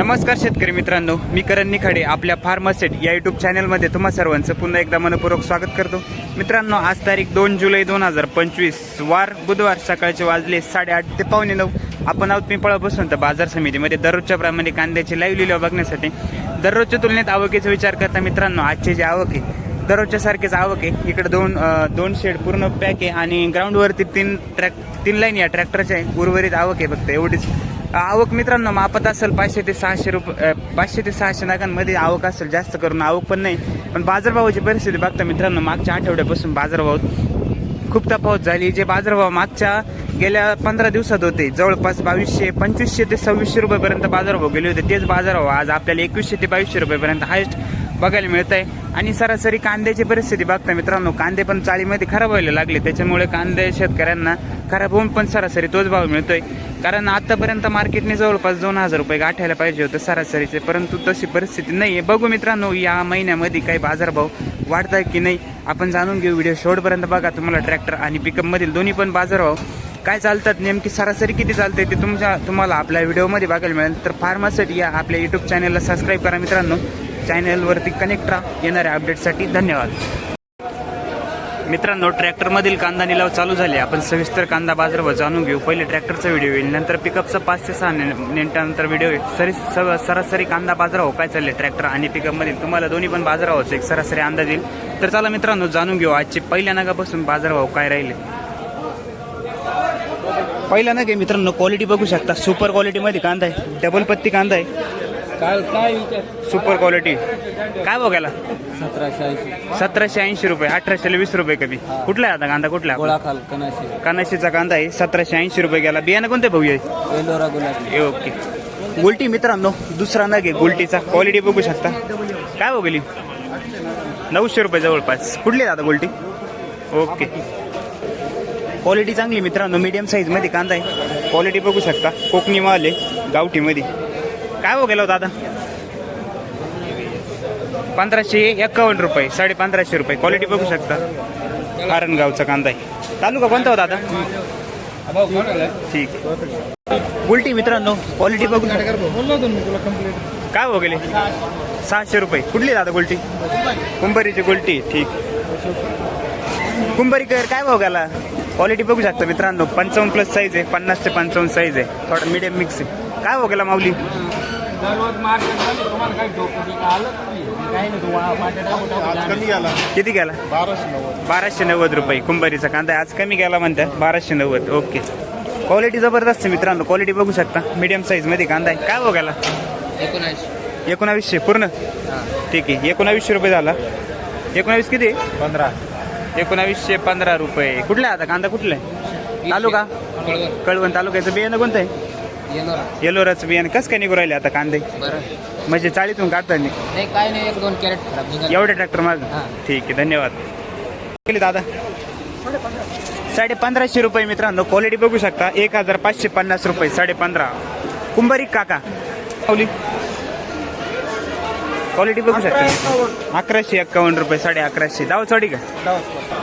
नमस्कार शेतकरी मित्रांनो मी करण निखाडे आपल्या फार्मासेट या युट्यूब चॅनलमध्ये तुम्हा सर्वांचं पुन्हा एकदा मनपूर्वक स्वागत करतो. मित्रांनो आज तारीख दोन जुलै दोन हजार पंचवीस वार बुधवार सकाळचे वाजले साडेआठ ते पावणे नऊ. आपण आहोत पिंपळा बसून तर बाजार समितीमध्ये दररोजच्या प्रमाणे कांद्याची लाईव्ह लिलाव बघण्यासाठी. दररोजच्या तुलनेत आवकेचा विचार करता मित्रांनो आजची जी आवक आहे दररोजच्या सारखेच आवक आहे. इकडे दोन दोन शेड पूर्ण पॅक आहे आणि ग्राउंडवरती तीन ट्रॅक तीन लाईन या ट्रॅक्टरच्या आहे उर्वरित आवक आहे फक्त एवढीच. आवक मित्रांनो मापत असेल पाचशे ते सहाशे रुपये पाचशे ते सहाशे नागांमध्ये आवक असेल जास्त करून आवक पण नाही. पण बाजारभावाची परिस्थिती बघता मित्रांनो मागच्या आठवड्यापासून बाजारभाव खूप तफावत झाली. जे बाजारभाव मागच्या गेल्या पंधरा दिवसात होते जवळपास बावीसशे पंचवीसशे ते सव्वीसशे रुपयेपर्यंत बाजारभाव गेले होते. तेच बाजारभाव आज आपल्याला एकवीसशे ते बावीसशे रुपयेपर्यंत हायस्ट बघायला मिळत आहे आणि सरासरी कांद्याची परिस्थिती बघता मित्रांनो कांदे पण चाळीमध्ये खराब व्हायला लागले. त्याच्यामुळे कांदे शेतकऱ्यांना खराब होऊन पण सरासरी तोच भाव मिळतोय. कारण आतापर्यंत मार्केटने जवळपास दोन हजार रुपये गाठायला पाहिजे होतं सरासरीचे. परंतु तशी परिस्थिती नाही आहे बघू मित्रांनो या महिन्यामध्ये काही बाजारभाव वाढत आहे की नाही आपण जाणून घेऊ. व्हिडिओ शेवटपर्यंत बघा. तुम्हाला ट्रॅक्टर आणि पिकअपमधील दोन्ही पण बाजारभाव काय चालतात नेमकी सरासरी किती चालते ते तुमच्या तुम्हाला आपल्या व्हिडिओमध्ये बघायला मिळेल. तर फार्मासाठी या आपल्या यूट्यूब चॅनलला सबस्क्राईब करा मित्रांनो. चॅनलवरती कनेक्ट राहा. येणाऱ्या अपडेटसाठी धन्यवाद. मित्रांनो ट्रॅक्टरमधील कांदा निलाव चालू झाले. आपण सविस्तर कांदा बाजारभाव जाणून घेऊ. पहिले ट्रॅक्टरचा व्हिडिओ येईल. नंतर पिकअपचा पाच ते सहा मिनिटानंतर व्हिडिओ येईल. सरी सरासरी कांदा बाजारभाव काय चालले ट्रॅक्टर आणि पिकअपमधील तुम्हाला दोन्ही पण बाजारभावाचा एक सरासरी अंदाज येईल. तर चला मित्रांनो जाणून घेऊ आजचे पहिल्या नगापासून बाजारभाव काय राहिले. पहिला नग आहे मित्रांनो क्वालिटी बघू शकता. सुपर क्वालिटीमध्ये कांदा आहे. डबल पत्ती कांदा आहे. काय सुपर क्वालिटी काय बघायला सतराशे ऐंशी. सतराशे ऐंशी रुपये अठराशे वीस रुपये कमी. कुठला आहे आता कांदा? कुठला? आहे कनाशी कानाशीचा कांदा आहे. सतराशे ऐंशी रुपये गेला. बियाणं कोणते भाऊ आहे गुलाबी. ए, ओके. गुलटी मित्रांनो दुसरा नग आहे गुलटीचा. क्वालिटी बघू शकता. काय बघली नऊशे रुपये जवळपास. कुठली आहे आता गुलटी? ओके. क्वालिटी चांगली मित्रांनो. मीडियम साईजमध्ये कांदा आहे. क्वालिटी बघू शकता. कोकणी माल आहे गावठीमध्ये. काय हो गेला होता आता? पंधराशे एक्कावन्न रुपये साडे पंधराशे रुपये. क्वालिटी बघू शकता. कारणगावचा कांदा आहे. तालुका कोणता होता आता? ठीक उलटी मित्रांनो क्वालिटी बघू काय हो गेले? सहाशे रुपये. कुठली दादा गुलटी कुंभारीची गुलटी ठीक. कुंभारीकर काय भाव गेला? क्वालिटी बघू शकता मित्रांनो. पंचावन्न प्लस साईज आहे. पन्नास ते पंचावन्न साईज आहे. थोडा मीडियम मिक्स आहे. काय हो गेला माऊली? दररोज मार्केट तुम्हाला काही डोकं आलं काही नाही तू मार्केट कमी गेला. किती गेला? बाराशे नव्वद. बाराशे नव्वद रुपये. कुंभारीचा कांदा. आज कमी गेला म्हणतात बाराशे नव्वद. ओके. क्वालिटी जबरदस्त आहे मित्रांनो. क्वालिटी बघू शकता. मीडियम साईजमध्ये कांदा आहे. काय एकोणऐंशी. एकोणावीसशे. पूर्ण? ठीक आहे. एकोणावीसशे रुपये झाला. एकोणावीस किती? पंधरा. एकोणावीसशे पंधरा रुपये. कुठला आहे आता? कांदा कुठला आहे? तालुका? कळवण तालुक्याचं बियाणं कोणतं आहे? एलोरा येलोराचं बियाणं कसं काय निघू राहिले आता कांदे? बरं. म्हणजे चाळीतून काढता नाही. नाही काय नाही एक दोन कॅरेट खराब निघाले. एवढे ट्रॅक्टर माग हां. ठीक आहे धन्यवाद. केले दादा? साडे पंधराशे रुपये मित्रांनो क्वालिटी बघू शकता. एक हजार पाचशे पन्नास रुपये साडे पंधरा कुंभारी काका. क्वालिटी बघू शकता. अकराशे एक्कावन्न रुपये साडे अकराशे दाव चढी का?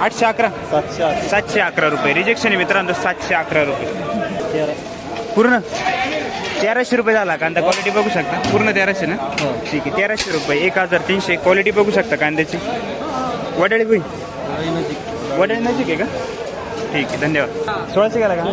आठशे अकरा? सातशे अकरा. रुपये. रिजेक्शन आहे मित्रांनो सातशे अकरा रुपये. पूर्ण? तेराशे रुपये झाला कांदा. क्वालिटी बघू शकता. पूर्ण तेराशे ना? हो. ठीक आहे. तेराशे रुपये. एक हजार तीनशे. क्वालिटी बघू शकता कांद्याची. वडाळी बुई वडाळी नजीक आहे का? ठीक आहे. धन्यवाद. सोळाशे गेला का?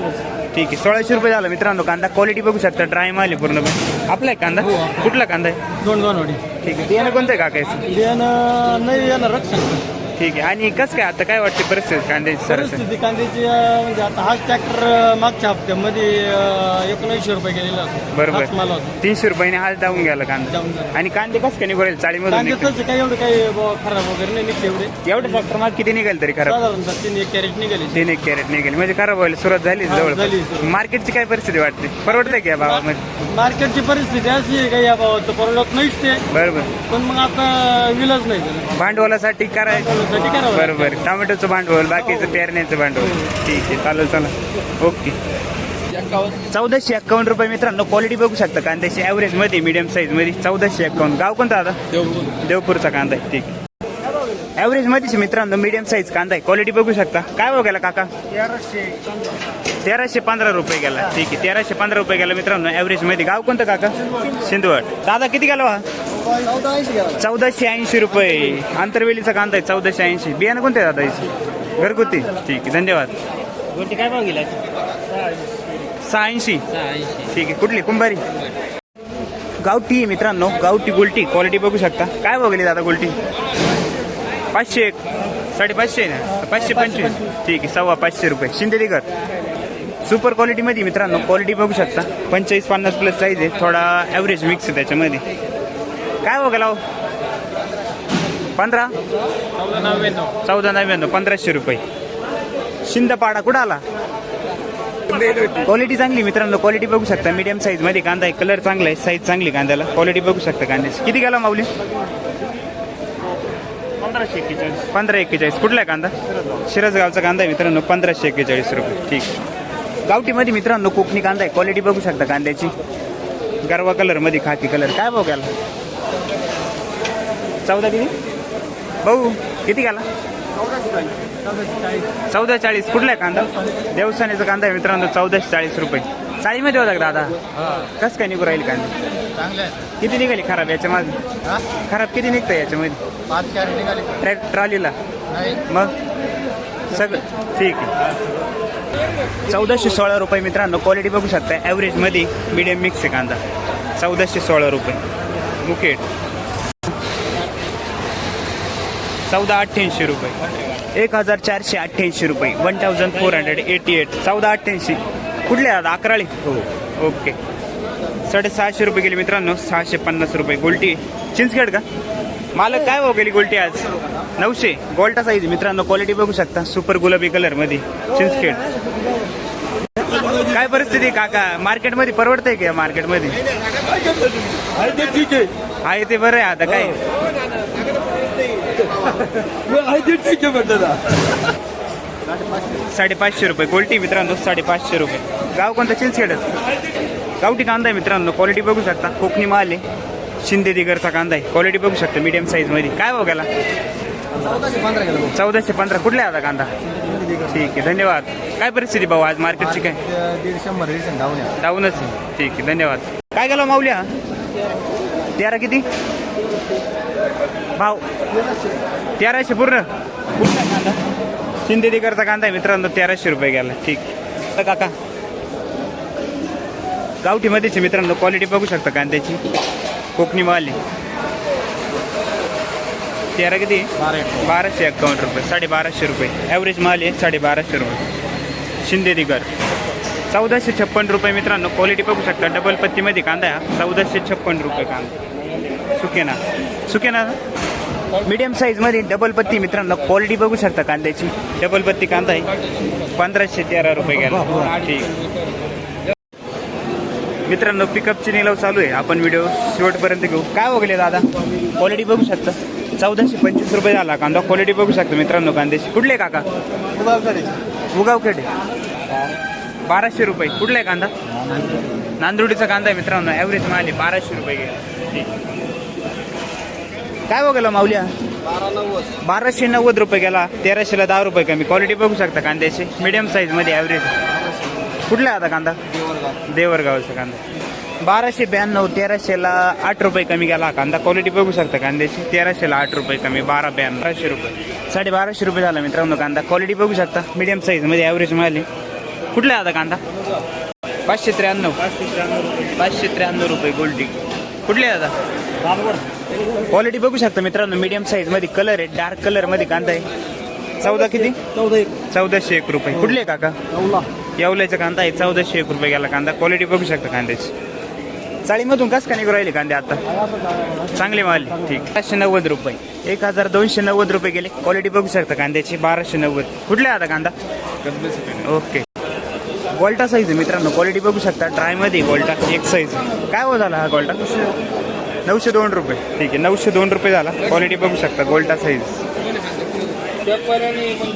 ठीक आहे. सोळाशे रुपये झाला मित्रांनो. कांदा क्वालिटी बघू शकता. ड्राय माल आहे पूर्ण आपला आहे कांदा? हो. कुठला कांदा आहे? दोन दोन ठीक आहे. बियाणं कोणतं आहे काकायचं? बियाणं नाही येणार रक्षण. ठीक आहे. आणि कसं काय आता काय वाटते परिस्थिती कांद्याची परिस्थिती कांद्याची अं, म्हणजे आता हाच ट्रॅक्टर मागच्या हप्त्यामध्ये अं, एकोणऐंशी रुपये गेलेला होता. बरोबर. हाच माल होता. तीनशे रुपयाने हाल जाऊन गेला कांदा. जाऊन गेला. आणि कांदे कसं काय निघू चाळीमधून कांदे? तसं काही एवढं काही बुवा खराब वगैरे नाही निघते एवढे. एवढं ट्रॅक्टर माग किती निघेल तरी खराब? साधारणतः तीन एक कॅरेट निघाले. तीन एक कॅरेट निघेल. म्हणजे खराब व्हायला सुरुवात झाली हा, झाली जवळ सुरुवात. मार्केटची काय परिस्थिती वाटते? परवडते की या भावामध्ये? मार्केटची परिस्थिती अशी आहे काही या भावात परवडत नाहीच ते. बरोबर. पण मग आता विलच नाही त्याला. भांडवलासाठी करायचं भांडवलासाठी करावं लागतं. बरोबर. टोमॅटोचं भांडवल बाकीचं पेरण्याचं भांडवल. ठीक आहे चालेल चला. ओके. चौदाशे एक्कावन्न रुपये मित्रांनो क्वालिटी बघू शकता कांद्याची ॲव्हरेजमध्ये मीडियम साईजमध्ये. चौदाशे एक्कावन्न गाव कोणता आता देवपूरचा कांदा आहे ठीक. ॲव्हरेज मध्येच मित्रांनो मीडियम साईज कांदा आहे. क्वालिटी बघू शकता. काय बघायला काका? तेराशे पंधरा. रुपये गेला. ठीक आहे तेराशे पंधरा रुपये गेला मित्रांनो ॲव्हरेजमध्ये. गाव कोणतं काका? सिंधवड दादा किती गेला हा गेला चौदाशे ऐंशी रुपये. आंतरवेलीचा कांदा आहे चौदाशे ऐंशी. बियाणं कोणते दादा याचे घरगुती. ठीक आहे धन्यवाद. गोटी काय भाव गेला सहा ऐंशी ठीक आहे कुठली? कुंभारी. गावठी मित्रांनो गावठी गोलटी. क्वालिटी बघू शकता. काय बघली दादा गोलटी? पाचशे एक. साडेपाचशे ना? पाचशे पंचवीस. ठीक आहे सव्वा पाचशे रुपये. शिंदेरीकर. सुपर क्वालिटीमध्ये मित्रांनो क्वालिटी बघू शकता. पंचेचाळीस पन्नास प्लस साईज आहे. थोडा ॲव्हरेज मिक्स आहे त्याच्यामध्ये. काय हो? पंधरा? चौदा नव्याण्णव. चौदा नव्याण्णव पंधराशे रुपये. शिंदपाडा कुठं आला? क्वालिटी चांगली मित्रांनो. क्वालिटी बघू शकता. मीडियम साईजमध्ये कांदा आहे. कलर चांगला आहे. साईज चांगली कांद्याला. क्वालिटी बघू शकता कांद्याची. किती गेला माऊली? पंधराशे एक्केचाळीस. पंधरा एक्केचाळीस. कुठला आहे कांदा? शिरसगावचा कांदा आहे मित्रांनो. पंधराशे एक्केचाळीस रुपये. ठीक गावठीमध्ये मित्रांनो कोकणी कांदा आहे. क्वालिटी बघू शकता कांद्याची. गरवा कलरमध्ये खाकी कलर काय गेला? चौदा किती? भाऊ किती गेला चौदा चाळीस कुठला आहे कांदा? देवसानीचा कांदा आहे मित्रांनो चौदाशे चाळीस रुपये. चाळीमध्ये होता का दादा? कसं काय निघू राहील कांदा? किती निघाली खराब याच्यामध्ये खराब किती निघतं याच्यामध्ये? ट्रॅक ट्रॉलीला? मग? सगळं. ठीक आहे. चौदाशे सोळा रुपये मित्रांनो क्वालिटी बघू शकता ॲव्हरेजमध्ये मिडियम मिक्स आहे कांदा. चौदाशे सोळा रुपये. मुकेट. चौदा अठ्ठ्याऐंशी रुपये. एक हजार चारशे अठ्ठ्याऐंशी रुपये. One thousand four hundred eighty eight चौदा अठ्ठ्याऐंशी. कुठले आता अकराळी? हो. ओके. साडेसहाशे रुपये गेले मित्रांनो. सहाशे पन्नास रुपये गोल्टी. चिंचखेड का? मालक काय भाव गेली गोल्टी आज? नऊशे. गोल्टा साईज मित्रांनो. क्वालिटी बघू शकता. सुपर गुलाबी कलरमध्ये. चिंचखेड काय परिस्थिती आहे काका? मार्केटमध्ये परवडतंय का मार्केटमध्ये आहे ते बरं आहे आता. काय? ठीक आहे म्हटलं साडेपाचशे रुपये. क्वालिटी मित्रांनो साडेपाचशे रुपये. गाव कोणतं? चिलसेडच गावठी कांदा आहे मित्रांनो. क्वालिटी बघू शकता. कोकणी माल आहे. शिंदे दिगरचा कांदा आहे. क्वालिटी बघू शकता मीडियम साईजमध्ये. काय बघायला गेला? चौदाशे पंधरा. चौदाशे पंधरा कुठला आहे आता कांदा? ठीक आहे. धन्यवाद. काय परिस्थिती भाऊ? आज मार्केटची काय? डाऊनच आहे. ठीक आहे. धन्यवाद. काय गेला माऊल्या तेरा किती? भाव? तेराशे पूर्ण? कुठला कांदा कांदा आहे मित्रांनो तेराशे रुपये गेला. ठीक. तर काका गावठीमध्येच मित्रांनो क्वालिटी बघू शकता कांद्याची. कोकणी माल आहे तेरा किती? बाराशे एक्कावन्न रुपये साडेबाराशे रुपये. ॲव्हरेज माल आहे साडेबाराशे रुपये. शिंदे चौदाशे छप्पन रुपये मित्रांनो क्वालिटी बघू शकता. डबल पत्तीमध्ये कांदा आहे चौदाशे छप्पन रुपये कांदा. सुकेना. सुकेना? मीडियम साईजमध्ये डबल पत्ती मित्रांनो क्वालिटी बघू शकता कांद्याची. डबल पत्ती कांदा आहे. पंधराशे तेरा रुपये गेला ठीक. मित्रांनो पिकअपची निलाव चालू आहे. आपण व्हिडिओ शेवटपर्यंत घेऊ. काय वगैरे दादा? क्वालिटी बघू शकता. चौदाशे पंचवीस रुपये झाला कांदा. क्वालिटी बघू शकता मित्रांनो कांद्याची. कुठले काका? उगावखेडे. बाराशे रुपये. कुठला आहे कांदा? नांदुर्डीचा कांदा आहे मित्रांनो. ॲव्हरेज माल आहे बाराशे रुपये गेले ठीक. काय बघायला माऊल्या बाराशे नव्वद रुपये गेला तेराशेला दहा रुपये कमी. क्वालिटी बघू शकता कांद्याची. मिडियम साईजमध्ये ॲव्हरेज कुठला आता कांदा? देवरगावचा कांदा. बाराशे ब्याण्णव तेराशेला आठ रुपये कमी गेला. हा कांदा क्वालिटी बघू शकता कांद्याची. तेराशेला आठ रुपये कमी बारा ब्याण्णव. बाराशे रुपये. साडे बाराशे रुपये झाला मित्रांनो कांदा. क्वालिटी बघू शकता. मिडियम साईजमध्ये ॲव्हरेज मिळाली. कुठला आता कांदा? पाचशे त्र्याण्णव. पाचशे त्र्याण्णव रुपये. गोल्डी. कुठले आता? क्वालिटी बघू शकता मित्रांनो मीडियम साईजमध्ये कलर आहे डार्क कलरमध्ये कांदा आहे. चौदा किती? चौदा एक. चौदाशे एक रुपये. कुठले आहे काका? नऊला येवल्याचा कांदा आहे चौदाशे एक रुपये गेला कांदा. क्वालिटी बघू शकता कांद्याची. चाळीमधून कस का निघू राहिले कांदे आता? चांगले माल ठीक. पाचशे नव्वद रुपये. एक हजार दोनशे नव्वद रुपये गेले. क्वालिटी बघू शकता कांद्याची बाराशे नव्वद. कुठले आता कांदा? ओके. गोल्टा साईज आहे मित्रांनो क्वालिटी बघू शकता. ड्रायमध्ये गोल्टा एक साईज काय हो झाला हा गोल्टा? नऊशे दोन रुपये. ठीक आहे नऊशे दोन रुपये झाला. क्वालिटी बघू शकता गोल्टा साईज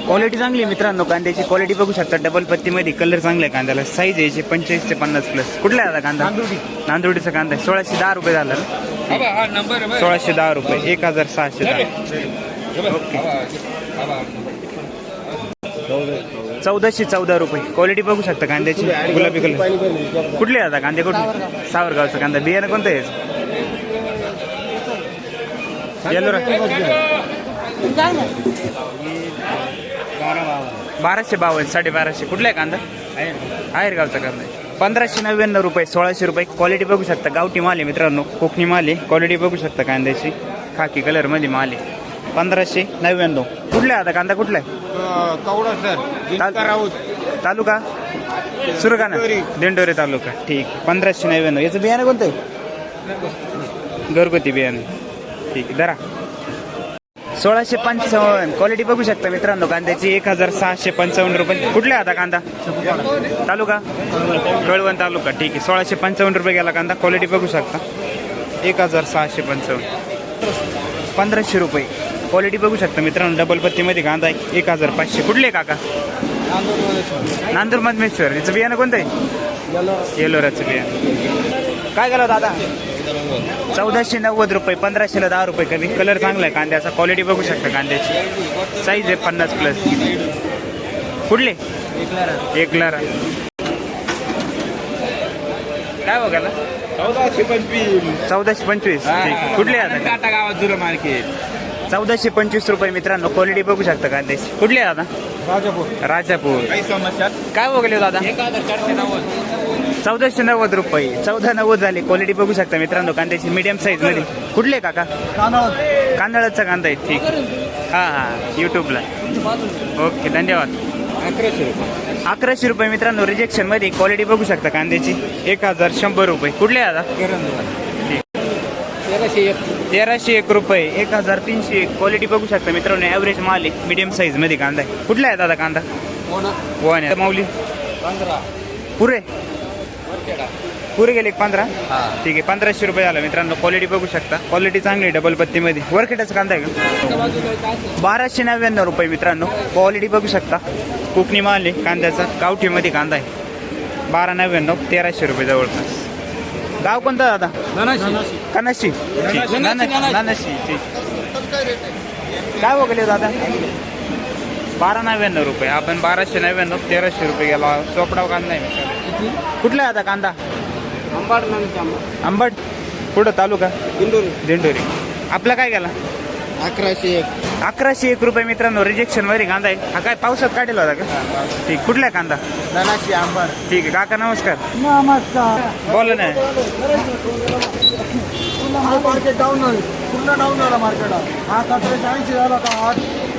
क्वालिटी चांगली आहे मित्रांनो कांद्याची क्वालिटी बघू शकता. डबल पत्तीमध्ये कलर चांगला आहे कांद्याला. साईज यायची पंचेचाळीस ते पन्नास प्लस कुठला आहे कांदा? नांदुर्डीचा कांदा सोळाशे दहा रुपये झाला. सोळाशे दहा रुपये. एक हजार सहाशे दहा. ओके चौदाशे चौदा रुपये. क्वालिटी बघू शकता कांद्याची. गुलाबी कलर कुठले आता कांदे कुठले? सावरगावचा कांदा. बियाणं कोणतं आहे? बाराशे बावन्न साडेबाराशे. कुठला आहे कांदा? आहेर गावचा कांदा आहे. पंधराशे नव्याण्णव रुपये सोळाशे रुपये. क्वालिटी बघू शकता. गावठी माल आहे मित्रांनो. कोकणी माल आहे. क्वालिटी बघू शकता कांद्याची. खाकी कलरमध्ये माल आहे. पंधराशे नव्याण्णव. कुठला आहे आता कांदा? कुठला आहे? तालुका? सुरगाणा. दिंडोरे तालुका. ठीक. पंधराशे नव्याण्णव. याचं बियाणं कोणतं आहे? घरगुती बियाणं. ठीक आहे धरा. सोळाशे पंचावन्न. क्वालिटी बघू शकता मित्रांनो कांद्याची एक हजार सहाशे पंचावन्न रुपये. कुठले आता कांदा? तालुका? कळवण तालुका. ठीक आहे सोळाशे पंचावन्न रुपये गेला कांदा. क्वालिटी बघू शकता. एक हजार सहाशे पंचावन्न. पंधराशे रुपये. क्वालिटी बघू शकता मित्रांनो डबल पत्तीमध्ये कांदा आहे. एक हजार पाचशे. कुठले काका? नांदूर मधमेश्वर. याचं बियाणं कोणतं आहे? येलोराचं बियाणं. काय केलं दादा चौदाशे नव्वद रुपये पंधराशेला दहा रुपये कमी. कलर चांगला आहे कांद्याचा. क्वालिटी बघू शकता कांद्याची. साईज आहे पन्नास प्लस कुठले? एक लारा. काय बघायला चौदाशे पंचवीस. चौदाशे पंचवीस. कुठले आता? टाटा गावात जुरं मार्केट. चौदाशे पंचवीस रुपये मित्रांनो क्वालिटी बघू शकता कांद्याची. कुठले आता राजापूर. राजापूर. काय बघले दादा? एक हजार चारशे नव्वद. चौदाशे नव्वद रुपये. चौदा नव्वद झाले. क्वालिटी बघू शकता मित्रांनो कांद्याची मीडियम साईजमध्ये. कुठले काका? कांदळाचा कांदा आहे ठीक. हा हा. युट्यूबला ओके धन्यवाद. अकराशे रुपये. अकराशे रुपये मित्रांनो रिजेक्शनमध्ये. क्वालिटी बघू शकता कांद्याची. एक हजार शंभर रुपये. कुठले आता? तेराशे एक. तेराशे एक रुपये. एक हजार तीनशे एक. क्वालिटी बघू शकता मित्रांनो ॲव्हरेज माल आहे. मीडियम साईजमध्ये कांदा आहे. कुठला आहे दादा कांदा? वन आहे माऊली. पुरे. पुरे गेले एक पंधरा? हा. ठीक आहे पंधराशे रुपये झाला मित्रांनो क्वालिटी बघू शकता. क्वालिटी चांगली आहे डबल पत्तीमध्ये वरखेटाचा कांदा आहे का? बाराशे नव्याण्णव रुपये मित्रांनो क्वालिटी बघू शकता. कोकणी माल आहे कांद्याचा. गावठीमध्ये कांदा आहे. बारा नव्याण्णव तेराशे रुपये जवळपास. गाव कोणतं दादा? कनाशी नानाशी काय बघले दादा? बारा नव्याण्णव रुपये. आपण बाराशे नव्याण्णव तेराशे रुपये गेला. चोपडाव कांदा आहे. कुठला आहे आता कांदा? अंबाड नंतर आंबट कुठं? तालुका? इंदोरी दिंडोरी. आपला काय गेला? अकराशे एक. अकराशे एक रुपये मित्रांनो रिजेक्शनमध्ये कांदा आहे. हा काय पावसात काढेल होता का? ठीक कुठला कांदा? धनाशी आंबाड. ठीक आहे काका नमस्कार. नमस्कार. बोला ना. मार्केट डाऊन झालं. पूर्ण डाऊन झाला मार्केट हा सतराशे ऐंशी झाला का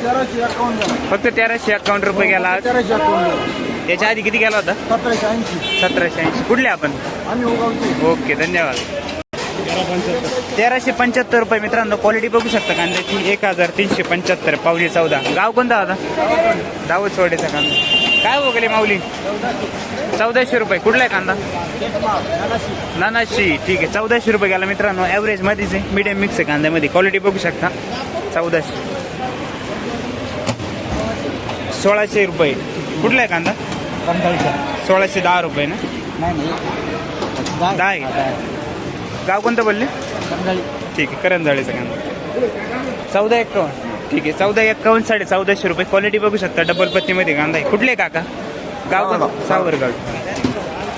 तेराशे झाला. फक्त तेराशे अकाउंट रुपये गेला आज. तेराशे अकाउंट झाला. याच्या आधी किती गेला होता? सतराशे ऐंशी. सतराशे ऐंशी. कुठले आपण? आम्ही ओके धन्यवाद. तेराशे पंच्याहत्तर रुपये मित्रांनो क्वालिटी बघू शकता कांद्याची एक हजार तीनशे पंच्याहत्तर पावली चौदा. गाव कोणता होता दावत सोडेचा कांदा. काय वगैरे माऊली? चौदाशे रुपये. कुठला आहे कांदा? नानाशी. ठीक आहे चौदाशे रुपये गेला मित्रांनो. ॲव्हरेज मध्येच आहे. मीडियम मिक्स आहे कांद्यामध्ये. क्वालिटी बघू शकता. चौदाशे. सोळाशे रुपये. कुठला आहे कांदा? सोळाशे दहा रुपये ना? दहा आहे. गाव कोणतं बोलले? ठीक आहे करंजाळीचा कांदा चौदा एक्कावन्न ठीक आहे चौदा एक्कावन्न साडे चौदाशे रुपये. क्वालिटी बघू शकता डबल पत्तीमध्ये कांदा आहे. कुठले काका? गाव कोणतं? सावरगाव.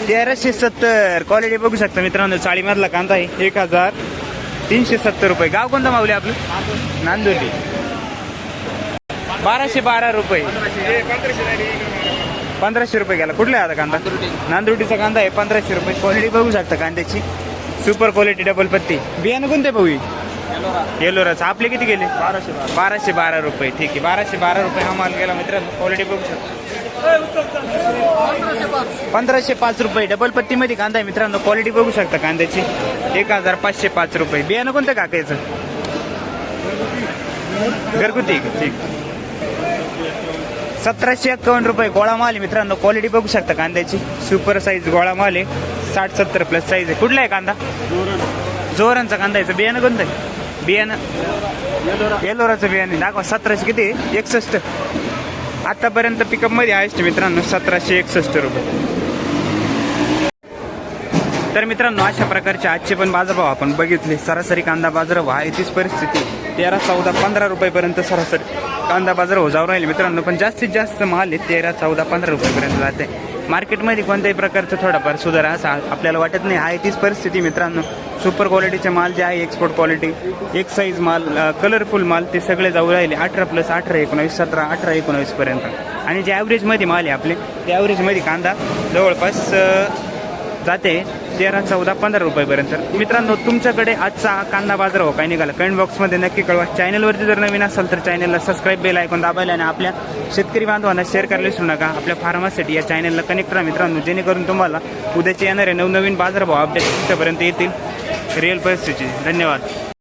तेराशे सत्तर. क्वालिटी बघू शकता मित्रांनो चाळीमधला कांदा आहे. एक हजार तीनशे सत्तर रुपये. गाव कोणतं मावले आपलं? नांदुर्ली. बाराशे बारा रुपये. पंधराशे रुपये गेला. कुठला आहे आता कांदा? नांदुर्डीचा कांदा आहे पंधराशे रुपये. क्वालिटी बघू शकता कांद्याची. सुपर क्वालिटी डबल पत्ती. बियाणं कोणते भाऊ येलोराचं आपले किती गेले? बाराशे बारा. बाराशे बारा रुपये. ठीक आहे. बाराशे बारा रुपये हा माल गेला मित्रांनो. क्वालिटी बघू शकता. पंधराशे पाच रुपये. डबल पत्तीमध्ये कांदा आहे मित्रांनो. क्वालिटी बघू शकता कांद्याची. एक हजार पाचशे पाच रुपये. बियाणं कोणतं काकायचं घरगुती. ठीक. सतराशे एक्कावन्न रुपये गोळा माल आहे मित्रांनो. क्वालिटी बघू शकता कांद्याची. सुपर साईज गोळा माल आहे. साठ सत्तर प्लस साईज आहे. कुठला आहे कांदा? जोरांचा कांदा आहे. बियाणं कोणतं आहे? बियाणं? येलोराचं बियाणं दाखवा सतराशे किती एकसष्ट. आतापर्यंत पिकअपमध्ये आहे मित्रांनो सतराशे एकसष्ट रुपये. तर मित्रांनो अशा प्रकारचे आजचे पण बाजारभाव आपण बघितले. सरासरी कांदा बाजार आहे तीच परिस्थिती. तेरा चौदा पंधरा रुपयेपर्यंत सरासरी. कांदा बाजार हो जाऊ मित्रांनो पण जास्तीत जास्त माल आहे तेरा चौदा पंधरा रुपयेपर्यंत जाते मार्केटमध्ये कोणत्याही प्रकारचं थोडाफार सुधार असा आपल्याला वाटत नाही. आहे तीच परिस्थिती मित्रांनो. सुपर क्वालिटीचे माल जे आहे एक्सपोर्ट क्वालिटी एक साईज माल कलरफुल माल ते सगळे जाऊ राहिले. अठरा प्लस अठरा एकोणावीस सतरा अठरा एकोणावीसपर्यंत. आणि जे ॲव्हरेजमध्ये माल आहे आपले ते ॲव्हरेजमध्ये कांदा जवळपास जाते. तेरा चौदा पंधरा रुपयेपर्यंत. मित्रांनो तुमच्याकडे आजचा कांदा बाजार हो काय निघाला. कमेंट बॉक्समध्ये नक्की कळवा. चॅनलवरती जर नवीन असाल तर चॅनलला सबस्क्राईब बेल ऐकून दाबायला आणि आपल्या शेतकरी बांधवांना शेअर करायला विसरू नका. आपल्या फार्मासाठी या चॅनलला कनेक्ट राहा मित्रांनो जेणेकरून तुम्हाला उद्याचे येणारे नवनवीन बाजारभाव अपडेट तुमच्यापर्यंत येतील. रिअल परिस्थितीची धन्यवाद.